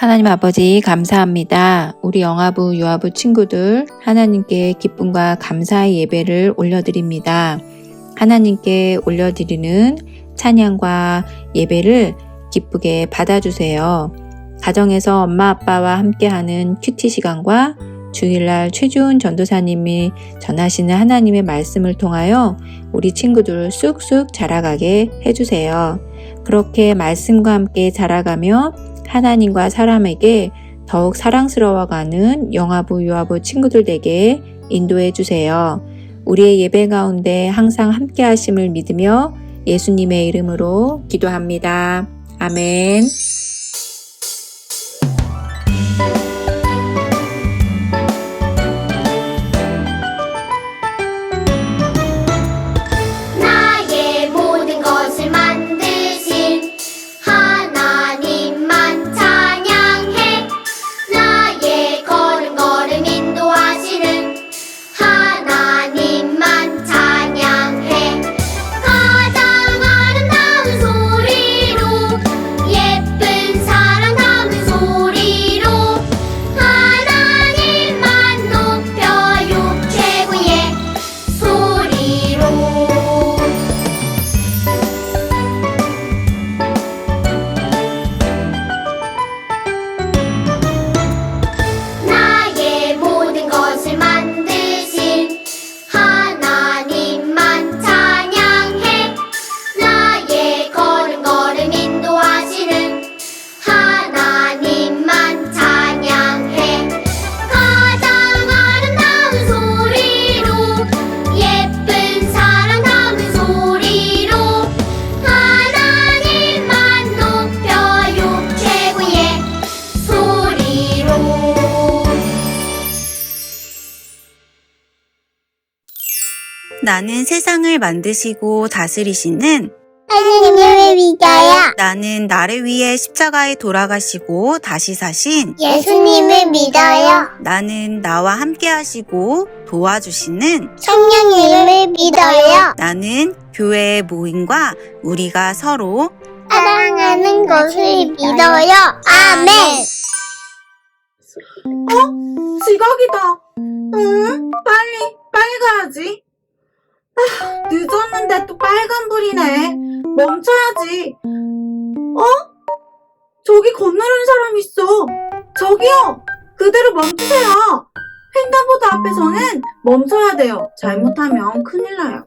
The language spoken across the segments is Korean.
하나님 아버지 감사합니다. 우리 영아부 유아부 친구들 하나님께 기쁨과 감사의 예배를 올려드립니다. 하나님께 올려드리는 찬양과 예배를 기쁘게 받아주세요. 가정에서 엄마 아빠와 함께하는 큐티 시간과 주일날 최주은 전도사님이 전하시는 하나님의 말씀을 통하여 우리 친구들 쑥쑥 자라가게 해주세요. 그렇게 말씀과 함께 자라가며 하나님과 사람에게 더욱 사랑스러워가는 영아부 유아부 친구들 되게 인도해 주세요. 우리의 예배 가운데 항상 함께 하심을 믿으며 예수님의 이름으로 기도합니다. 아멘. 나는 세상을 만드시고 다스리시는 하나님을 믿어요. 나는 나를 위해 십자가에 돌아가시고 다시 사신 예수님을 믿어요. 나는 나와 함께 하시고 도와주시는 성령님을 믿어요. 나는 교회의 모임과 우리가 서로 사랑하는 것을 믿어요. 아멘. 지각이다. 응? 빨리, 빨리 가야지. 아, 늦었는데 또 빨간불이네. 멈춰야지. 어? 저기 건너는 사람 있어. 저기요! 그대로 멈추세요. 횡단보도 앞에서는 멈춰야 돼요. 잘못하면 큰일 나요.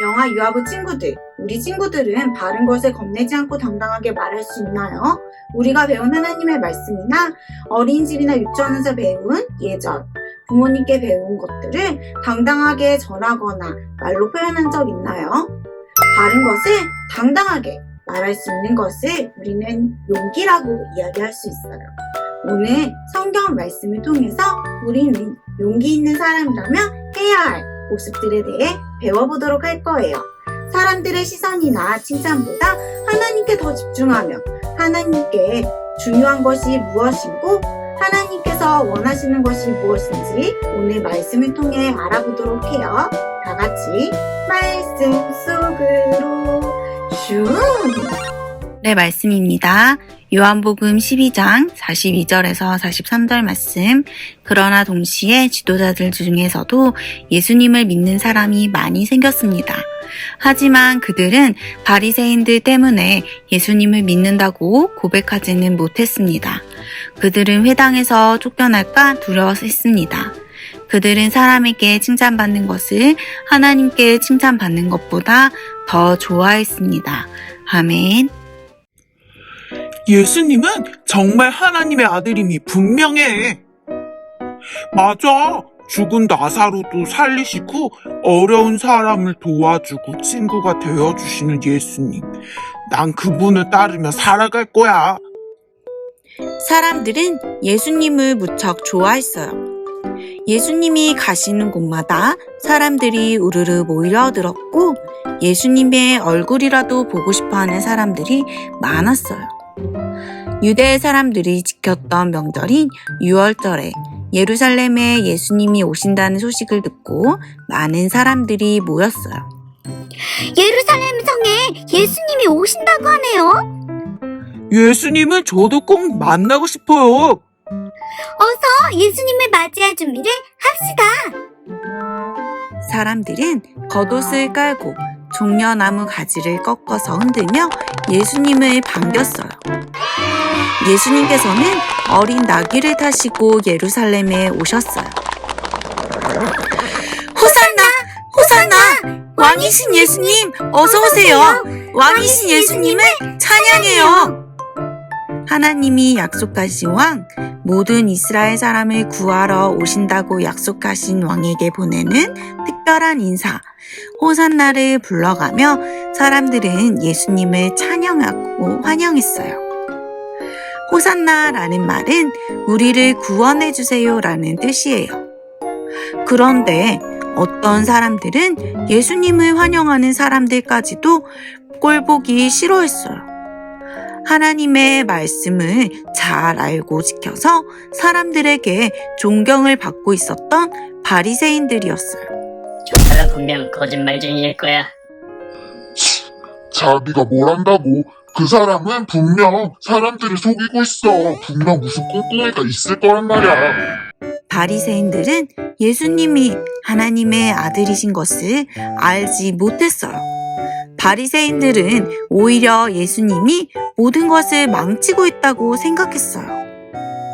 영화 유아부 친구들, 우리 친구들은 바른 것에 겁내지 않고 당당하게 말할 수 있나요? 우리가 배운 하나님의 말씀이나 어린이집이나 유치원에서 배운 예절, 부모님께 배운 것들을 당당하게 전하거나 말로 표현한 적 있나요? 바른 것을 당당하게 말할 수 있는 것을 우리는 용기라고 이야기할 수 있어요. 오늘 성경 말씀을 통해서 우리는 용기 있는 사람이라면 해야 할 모습들에 대해 배워보도록 할 거예요. 사람들의 시선이나 칭찬보다 하나님께 더 집중하며 하나님께 중요한 것이 무엇이고 하나님께서 원하시는 것이 무엇인지 오늘 말씀을 통해 알아보도록 해요. 다 같이 말씀 속으로 슝! 네, 말씀입니다. 요한복음 12장 42절에서 43절 말씀. 그러나 동시에 지도자들 중에서도 예수님을 믿는 사람이 많이 생겼습니다. 하지만 그들은 바리새인들 때문에 예수님을 믿는다고 고백하지는 못했습니다. 그들은 회당에서 쫓겨날까 두려워했습니다. 그들은 사람에게 칭찬받는 것을 하나님께 칭찬받는 것보다 더 좋아했습니다. 아멘. 예수님은 정말 하나님의 아들임이 분명해. 맞아. 죽은 나사로도 살리시고 어려운 사람을 도와주고 친구가 되어주시는 예수님. 난 그분을 따르며 살아갈 거야. 사람들은 예수님을 무척 좋아했어요. 예수님이 가시는 곳마다 사람들이 우르르 모여들었고 예수님의 얼굴이라도 보고 싶어 하는 사람들이 많았어요. 유대 사람들이 지켰던 명절인 6월절에 예루살렘에 예수님이 오신다는 소식을 듣고 많은 사람들이 모였어요. 예루살렘 성에 예수님이 오신다고 하네요. 예수님은 저도 꼭 만나고 싶어요. 어서 예수님을 맞이할 준비를 합시다. 사람들은 겉옷을 깔고 종려나무 가지를 꺾어서 흔들며 예수님을 반겼어요. 예수님께서는 어린 나귀를 타시고 예루살렘에 오셨어요. 호산나! 호산나! 왕이신 예수님, 어서오세요! 왕이신 예수님을 찬양해요! 하나님이 약속하신 왕, 모든 이스라엘 사람을 구하러 오신다고 약속하신 왕에게 보내는 특별한 인사, 호산나를 불러가며 사람들은 예수님을 찬양하고 환영했어요. 호산나라는 말은 우리를 구원해 주세요라는 뜻이에요. 그런데 어떤 사람들은 예수님을 환영하는 사람들까지도 꼴보기 싫어했어요. 하나님의 말씀을 잘 알고 지켜서 사람들에게 존경을 받고 있었던 바리새인들이었어요. 저 사람 분명 거짓말쟁이일 거야. 자기가 뭘 안다고? 그 사람은 분명 사람들을 속이고 있어. 분명 무슨 꼼꼼이가 있을 거란 말이야. 바리새인들은 예수님이 하나님의 아들이신 것을 알지 못했어요. 바리새인들은 오히려 예수님이 모든 것을 망치고 있다고 생각했어요.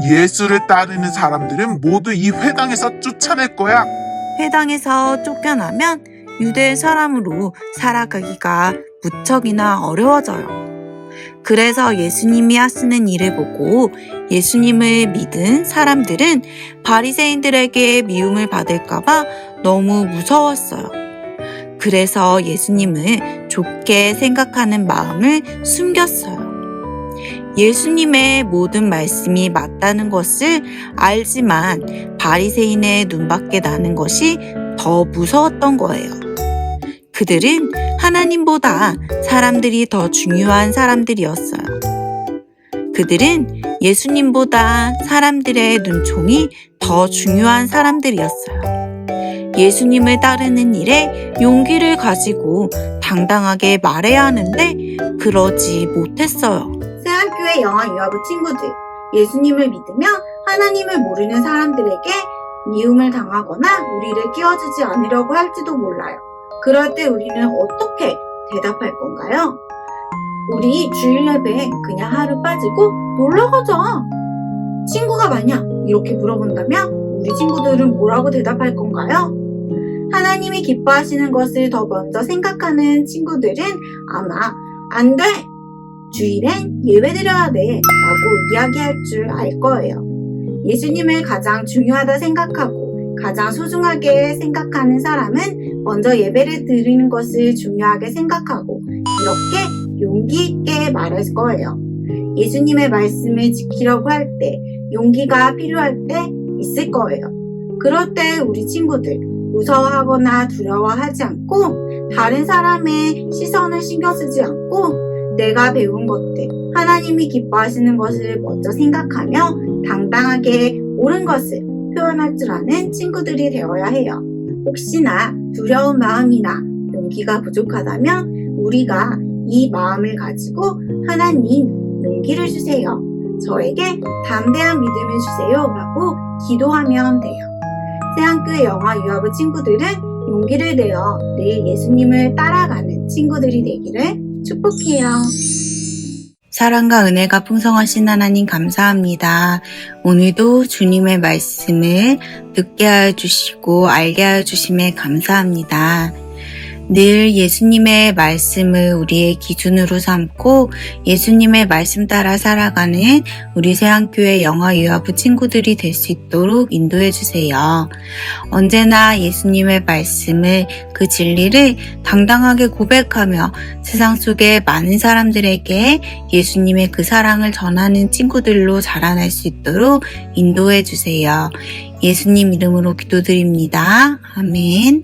예수를 따르는 사람들은 모두 이 회당에서 쫓아낼 거야. 회당에서 쫓겨나면 유대 사람으로 살아가기가 무척이나 어려워져요. 그래서 예수님이 하시는 일을 보고 예수님을 믿은 사람들은 바리새인들에게 미움을 받을까봐 너무 무서웠어요. 그래서 예수님을 좋게 생각하는 마음을 숨겼어요. 예수님의 모든 말씀이 맞다는 것을 알지만 바리새인의 눈밖에 나는 것이 더 무서웠던 거예요. 그들은 하나님보다 사람들이 더 중요한 사람들이었어요. 그들은 예수님보다 사람들의 눈총이 더 중요한 사람들이었어요. 예수님을 따르는 일에 용기를 가지고 당당하게 말해야 하는데 그러지 못했어요. 세안교회 영화 유아부 친구들, 예수님을 믿으며 하나님을 모르는 사람들에게 미움을 당하거나 우리를 끼워주지 않으려고 할지도 몰라요. 그럴 때 우리는 어떻게 대답할 건가요? 우리 주일 예배 그냥 하루 빠지고 놀러 가자. 친구가 많냐? 이렇게 물어본다면 우리 친구들은 뭐라고 대답할 건가요? 하나님이 기뻐하시는 것을 더 먼저 생각하는 친구들은 아마 안 돼! 주일엔 예배 드려야 돼! 라고 이야기할 줄 알 거예요. 예수님을 가장 중요하다 생각하고 가장 소중하게 생각하는 사람은 먼저 예배를 드리는 것을 중요하게 생각하고 이렇게 용기 있게 말할 거예요. 예수님의 말씀을 지키려고 할 때 용기가 필요할 때 있을 거예요. 그럴 때 우리 친구들 무서워하거나 두려워하지 않고 다른 사람의 시선을 신경 쓰지 않고 내가 배운 것들, 하나님이 기뻐하시는 것을 먼저 생각하며 당당하게 옳은 것을 표현할 줄 아는 친구들이 되어야 해요. 혹시나 두려운 마음이나 용기가 부족하다면 우리가 이 마음을 가지고 하나님 용기를 주세요. 저에게 담대한 믿음을 주세요. 라고 기도하면 돼요. 세안교회 영화 유아부 친구들은 용기를 내어 늘 예수님을 따라가는 친구들이 되기를 축복해요. 사랑과 은혜가 풍성하신 하나님 감사합니다. 오늘도 주님의 말씀을 듣게 하여 주시고 알게 하여 주심에 감사합니다. 늘 예수님의 말씀을 우리의 기준으로 삼고 예수님의 말씀 따라 살아가는 우리 세안교회 영화 유아부 친구들이 될 수 있도록 인도해 주세요. 언제나 예수님의 말씀을 그 진리를 당당하게 고백하며 세상 속의 많은 사람들에게 예수님의 그 사랑을 전하는 친구들로 자라날 수 있도록 인도해 주세요. 예수님 이름으로 기도드립니다. 아멘.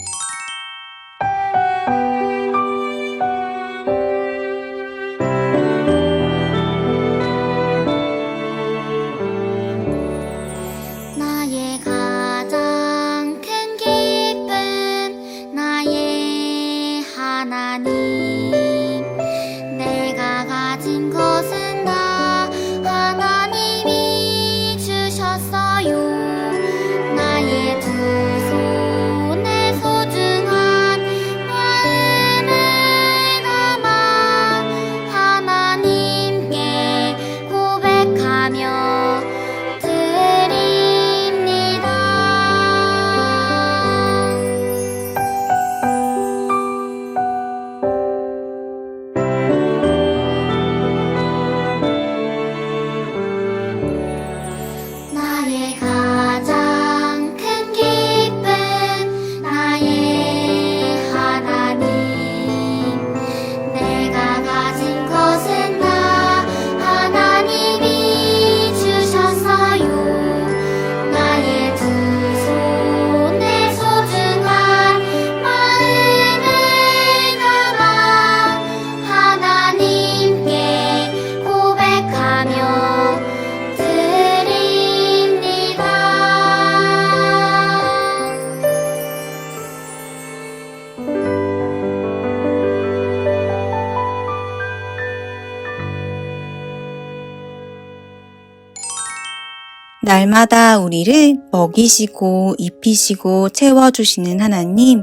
날마다 우리를 먹이시고 입히시고 채워주시는 하나님,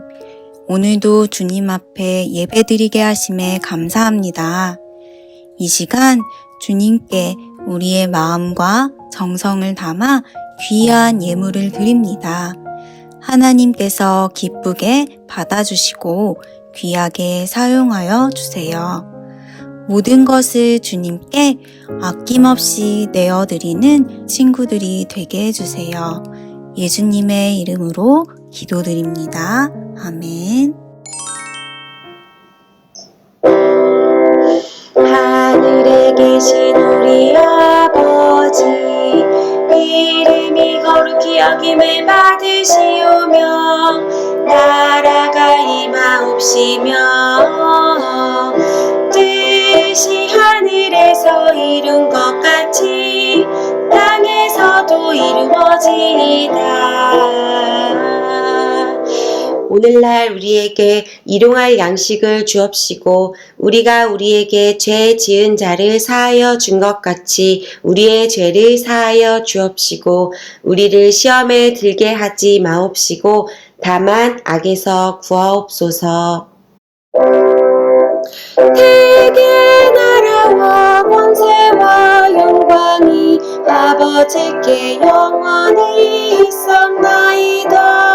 오늘도 주님 앞에 예배드리게 하심에 감사합니다. 이 시간 주님께 우리의 마음과 정성을 담아 귀한 예물을 드립니다. 하나님께서 기쁘게 받아주시고 귀하게 사용하여 주세요. 모든 것을 주님께 아낌없이 내어드리는 친구들이 되게 해주세요. 예수님의 이름으로 기도드립니다. 아멘. 하늘에 계신 우리 아버지 이름이 거룩히 여김을 받으시오며 나라가 임하옵시며 하늘에서 이룬 것 같이 땅에서도 이루어지이다 오늘날 우리에게 일용할 양식을 주옵시고 우리가 우리에게 죄 지은 자를 사하여 준 것 같이 우리의 죄를 사하여 주옵시고 우리를 시험에 들게 하지 마옵시고 다만 악에서 구하옵소서. 영광이 아버지께 영원히 있었나이다.